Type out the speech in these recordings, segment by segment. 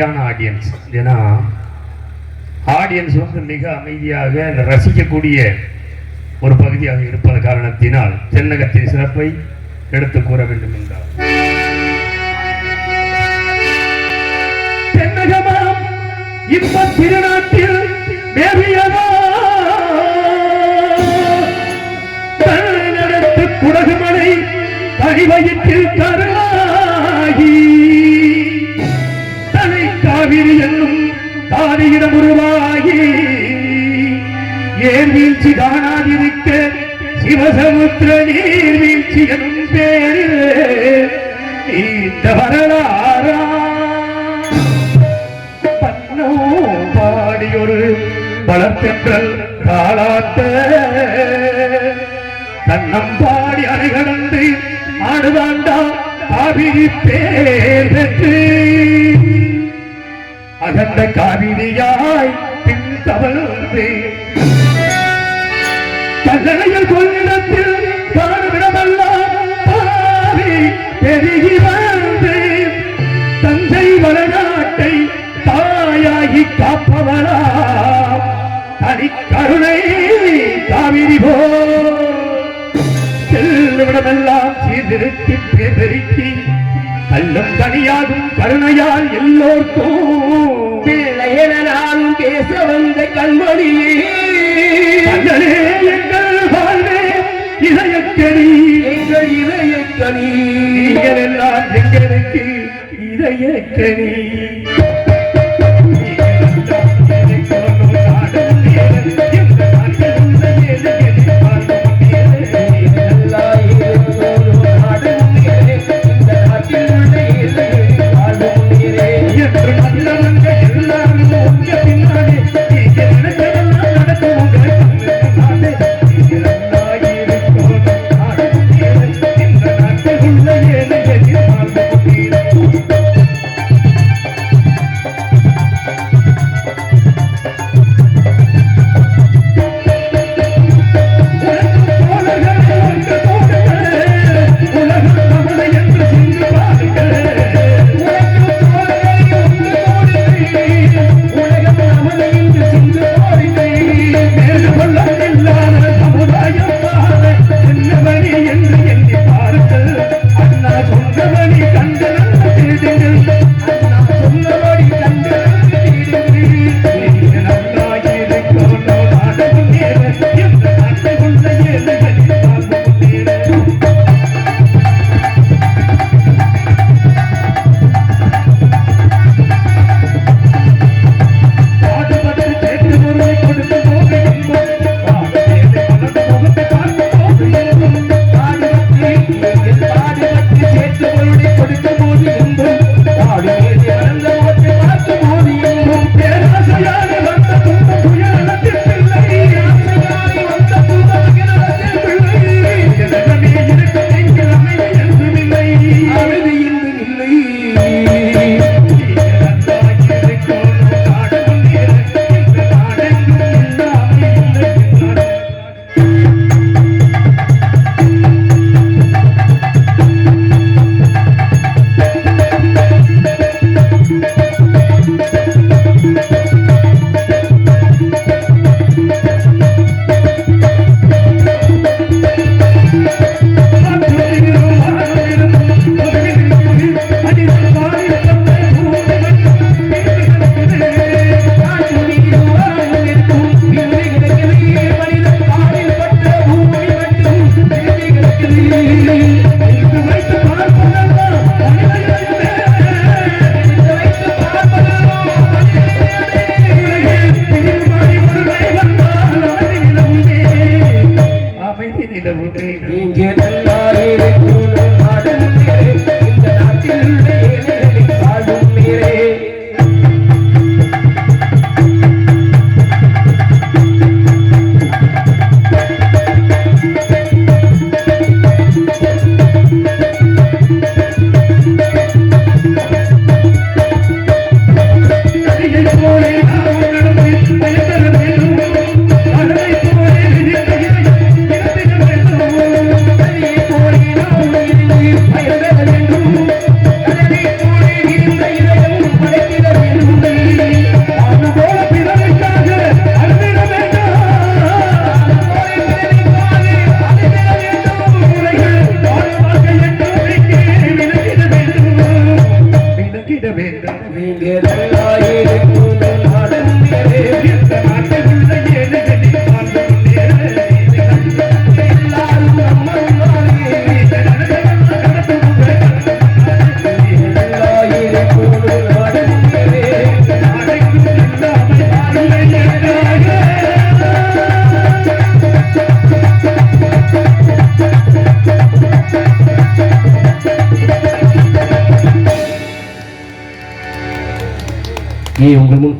அமைதியான ஆடியன்ஸ் ஏன்னா ஆடியன்ஸ் வந்து மிக அமைதியாக ரசிக்கக்கூடிய ஒரு பகுதியாக இருப்பது காரணத்தினால் தென்னகத்தின் சிறப்பை எடுத்து கூற வேண்டும் என்றார். தென்னகமாம் இப்ப திருநாட்டில் மேவியதா? நடத்து குடகுமலை தனிவயிற்றில் கருணாகி காவிரி என்னும் தாரியிடம் உருவாகி ஏர் வீழ்ச்சி காணாதிருக்க சிவசமுத்திர நீர் வீழ்ச்சி எனும் பேரில் இந்த வரலாறா பண்ணோ பாடியொரு வளர்த்தென்றல் காலாத்த தன்னம் பாடி அணை கடந்து ஆடுதாண்டா காவிரி பேர் பெற்று அகன்ற காவிரியாய் பின் தவழ்ந்து கல்லணையில் கொள்ளிடத்தில் காணுமிடமெல்லாம் பாவி பெருகி வாழ்ந்து. தஞ்சை வளநாட்டை தாயாகி காப்பவளா தனி கருணை காவிரி போ செல்லுமிடமெல்லாம் சீர்திருத்தி பெருக்கி கல்லும் தனியாகும் கருணையால் எல்லோர்க்கும் கண்மணியே கண்ணனே எங்கள் வாழ்வே இதயக்கணி எங்கள் இதய கனி நீங்கள் எல்லாம் எங்களுக்கு இதயக்கணி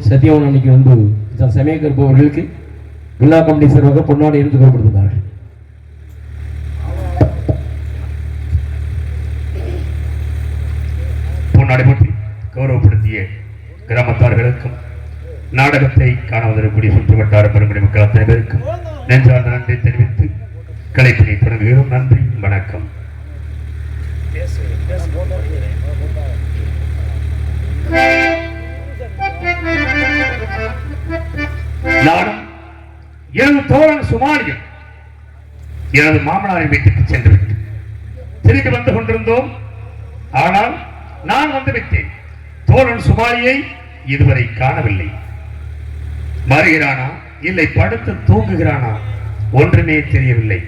சத்தியவன் அன்னைக்கு வந்து சமயக்கருப்பு அவர்களுக்கு விழா கமிட்டி சார்பாக பொன்னாடி எடுத்து கொடுத்திருந்தார்கள் பொன்னாடை பற்றி கௌரவப்படுத்திய கிராமத்தார்களுக்கும் நாடகத்தை காண வந்திருக்கக்கூடிய சுற்று வட்டார பெருங்குடி மக்கள் அத்தனை பேருக்கும் நெஞ்சார்ந்த நன்றி தெரிவித்து கலைப்பினை தொடங்குகிறோம். நன்றி வணக்கம். நானும் எனது தோழன் சுமானியம் எனது மாமனாரின் வீட்டுக்கு சென்று விட்டு திரும்பி வந்து கொண்டிருந்தோம். ஆனால் நான் வந்துவிட்டேன் தோழன் சுமாரியை இதுவரை காணவில்லை. மறுகிறானா? இல்லை படுத்து தூங்குகிறானா? ஒன்றுமே தெரியவில்லை.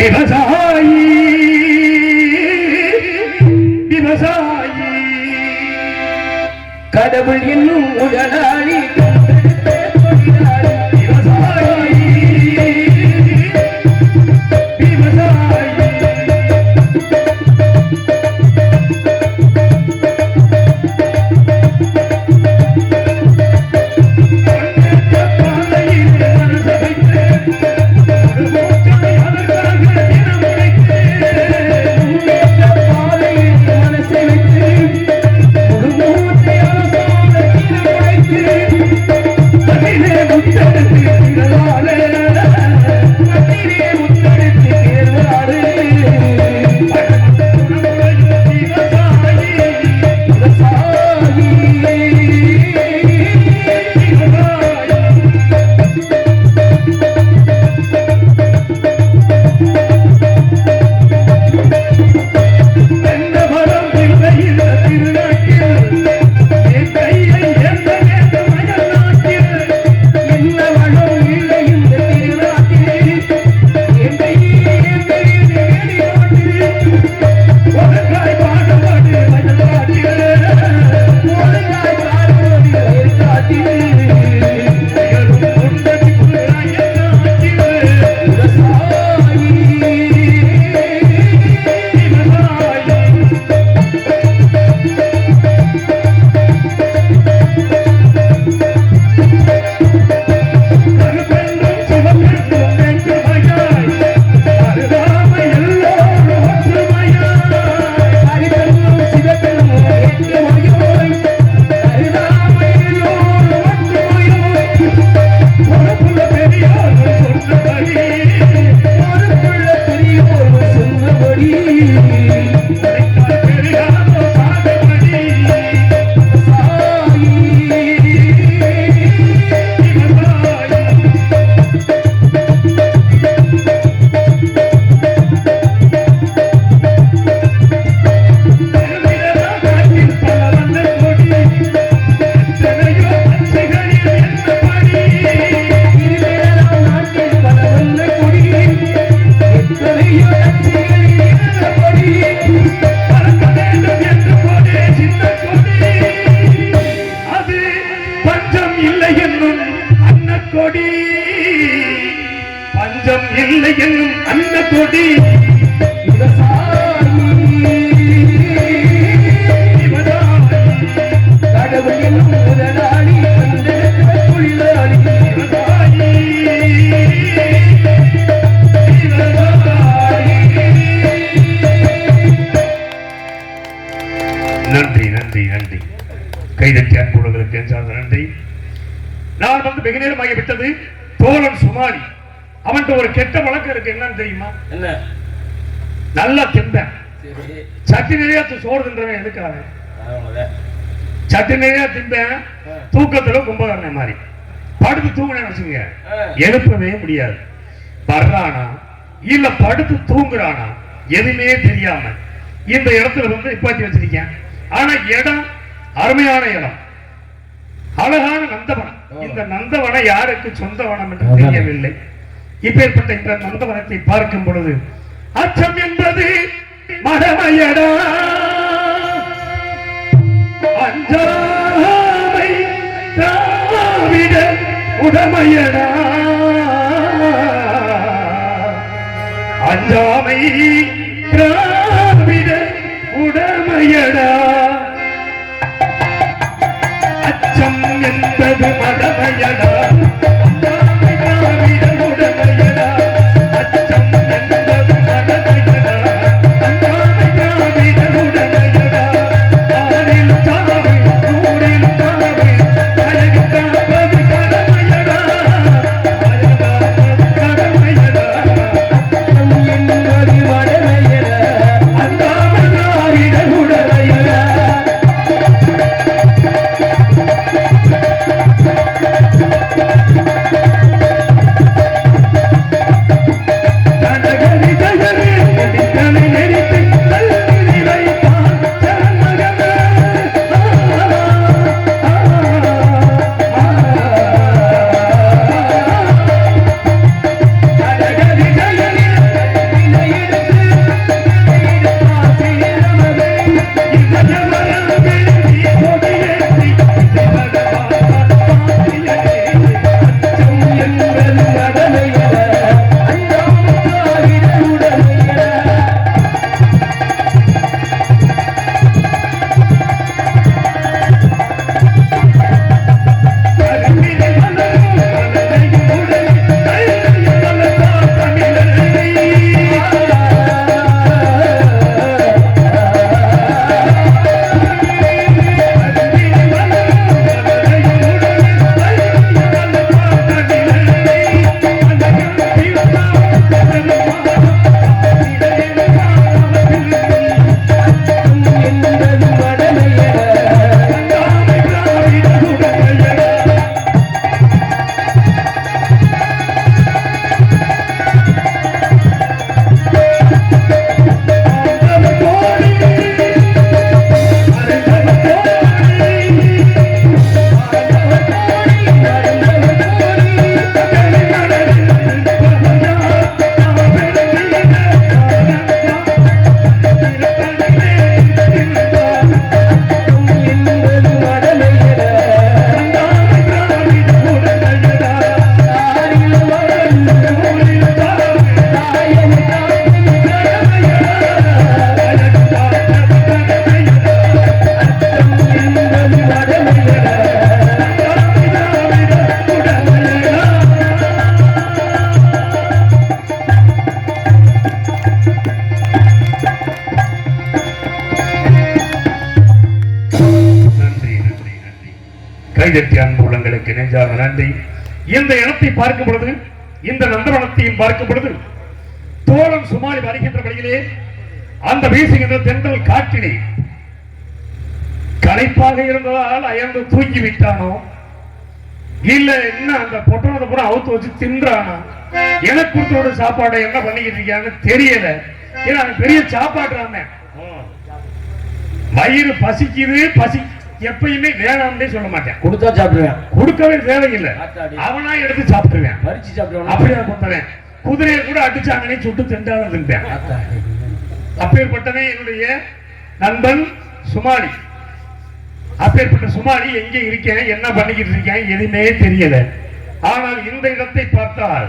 விவசாயி கடவுள் என்னும் உடலா தோழன் சுமாரி அவன்கிட்ட ஒரு கெட்ட வழக்கம் இருக்கு என்னன்னு தெரியுமா? என்ன? நல்லா திம்பேன் சட்டி நிறைய சோறு தின்றவன் எதுக்காக. சட்டி நிறைய திம்பேன் தூக்கத்துல கும்பகரணை மாதிரி. படுத்து தூங்கினேன்னு வச்சுங்க. எழுப்பவே முடியாது. வர்றானா? இல்ல படுத்து தூங்குறானா? எதுவுமே தெரியாம. இந்த இடத்துல வந்து நிப்பாட்டி வச்சிருக்கேன். ஆனா இடம் அருமையான இடம். அழகான நந்தவனம். இந்த நந்தவனம் யாருக்கு சொந்த வனம் என்று. தெரியவில்லை. இப்பேற்பட்ட இந்த நந்தவனத்தை பார்க்கும் பொழுது அச்சம் என்பது மடமையடா அஞ்சாமை திராவிட உடமையடா. அஞ்சாமை என்பது கைதட்டி அன்பு உள்ளங்களுக்கு நெஞ்சார்ந்த நன்றி. இந்த இடத்தை பார்க்கும் பொழுது இந்த நந்தவனத்தையும் பார்க்கும் பொழுது தோழம் சுமாரி வருகின்ற வழியிலே அந்த வீசுகின்ற தென்றல் காற்றினை களைப்பாக இருந்ததால் அயர்ந்து தூக்கி விட்டானோ இல்ல என்ன அந்த பொட்டனத்தை பூரா அவுத்து வச்சு தின்றானா? எனக்கு கொடுத்தோட சாப்பாடை என்ன பண்ணிக்கிட்டு இருக்கான்னு தெரியல. ஏன்னா பெரிய சாப்பாடுறாங்க வயிறு பசிக்குது பசி எப்பயுமே வேணாம்னே சொல்ல மாட்டேன். கொடுத்தா சாப்பிடுவேன். கொடுக்கவே தேவையில்லை. அவனா எடுத்து சாப்பிட்டுருவேன். பறிச்சு சாப்பிடுவேன்? அப்படியே கொண்டவன் குதிரையை கூட அடிச்சாங்கன்னே சுட்டு திண்டாலும் தின்பேன் அப்பேற்பட்டவன் என்னுடைய நண்பன் சுமாலி. அப்பேற்பட்ட சுமாலி எங்கே இருக்கேன் என்ன பண்ணிக்கிட்டு இருக்கேன் எதுவுமே தெரியல. ஆனால் இந்த இடத்தை பார்த்தால்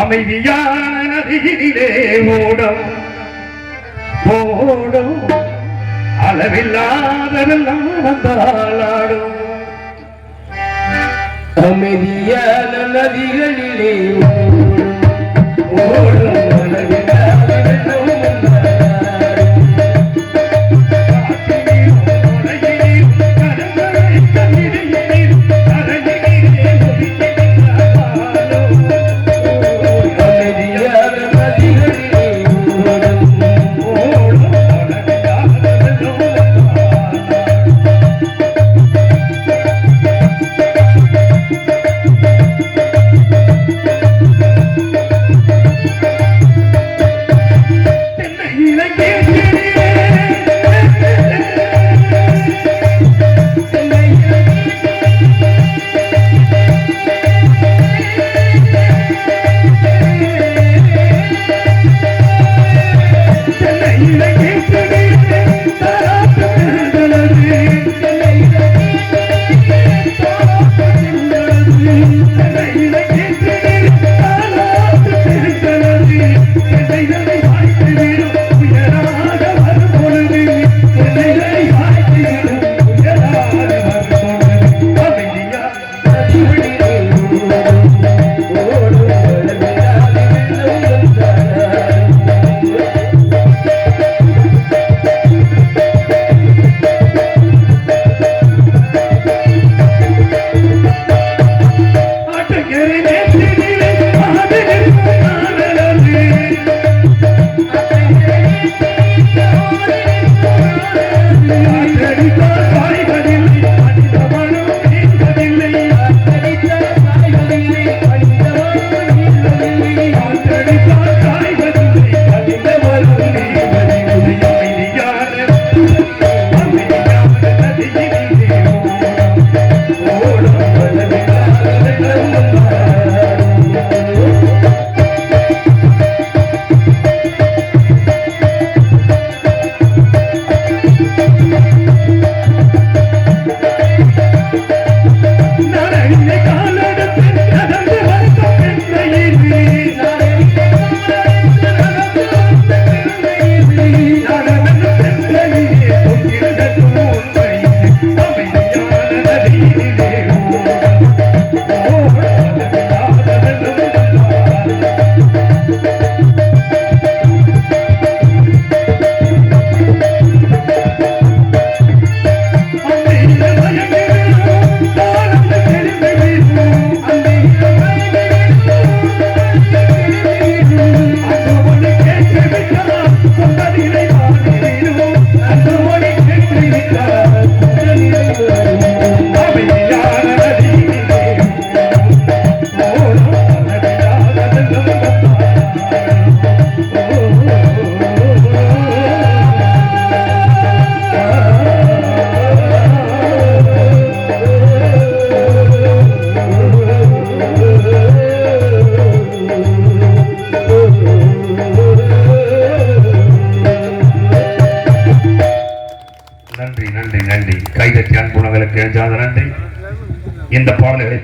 அமைதியான நதியினிலே ஓடும். ஓடும். அளவில்லாதவெல்லாம் வெள்ளம் அமைதியான நதிகளிலே ஓடும். ஓடும்.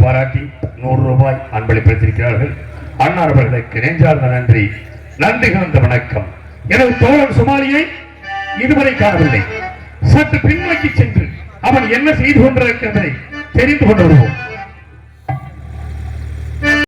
பாராட்டி நூறு ரூபாய் அன்பளிப்படுத்தியிருக்கிறார்கள் அன்னார்வர்களுக்கு நெஞ்சார்ந்த நன்றி. நன்றி கலந்த வணக்கம். எனது தோழன் சுமாலியை இதுவரை காணவில்லை. சற்று பின்னோக்கி சென்று அவன் என்ன செய்து கொண்டிருக்கிறதை தெரிந்து கொண்டு வருவோம்.